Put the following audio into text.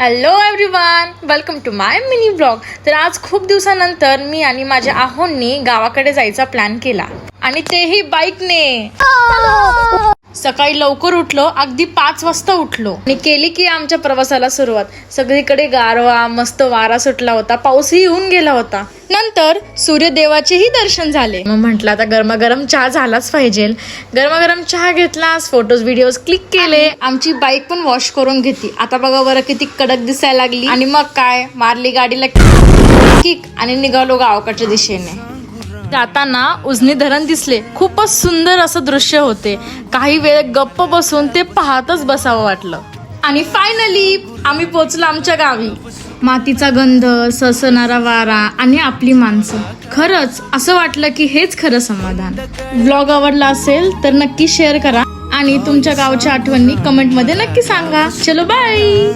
Hello everyone welcome to my mini blog तर आज खूप दिवसानंतर मी आणि माझ्या आहोंनी गावाकडे जायचा प्लॅन केला. आणि तेही बाईकने सकाळी लवकर उठलो अगदी पाच वाजता उठलो. आणि केली की आमच्या प्रवासाला सुरुवात. सगळीकडे गारवा मस्त वारा सुटला होता पाऊसही येऊन गेला होता. नंतर सूर्यदेवाचेही दर्शन झाले. मग म्हटलं आता गरमागरम चहा झालाच पाहिजे. गरमागरम चहा घेतला फोटोज व्हिडिओज क्लिक केले. आमची बाईक पण वॉश करून घेतली. आता बघा बरं किती कडक दिसायला लागली. आणि मग काय? मारली गाडीला किक आणि निघालो गावाकडच्या दिशेने. जाताना उजनी धरण दिसले. खूपच सुंदर असं दृश्य होते. काही वेळ गप्प बसून ते पाहतच बसावं वाटलं. आणि फायनली आम्ही पोचलो आमच्या गावी. मातीचा गंध ससणारा वारा आणि आपली माणसं. खरंच असं वाटलं की हेच खरं समाधान. ब्लॉग आवडला असेल तर नक्की शेअर करा. आणि तुमच्या गावच्या आठवणी कमेंटमध्ये नक्की सांगा. चलो बाय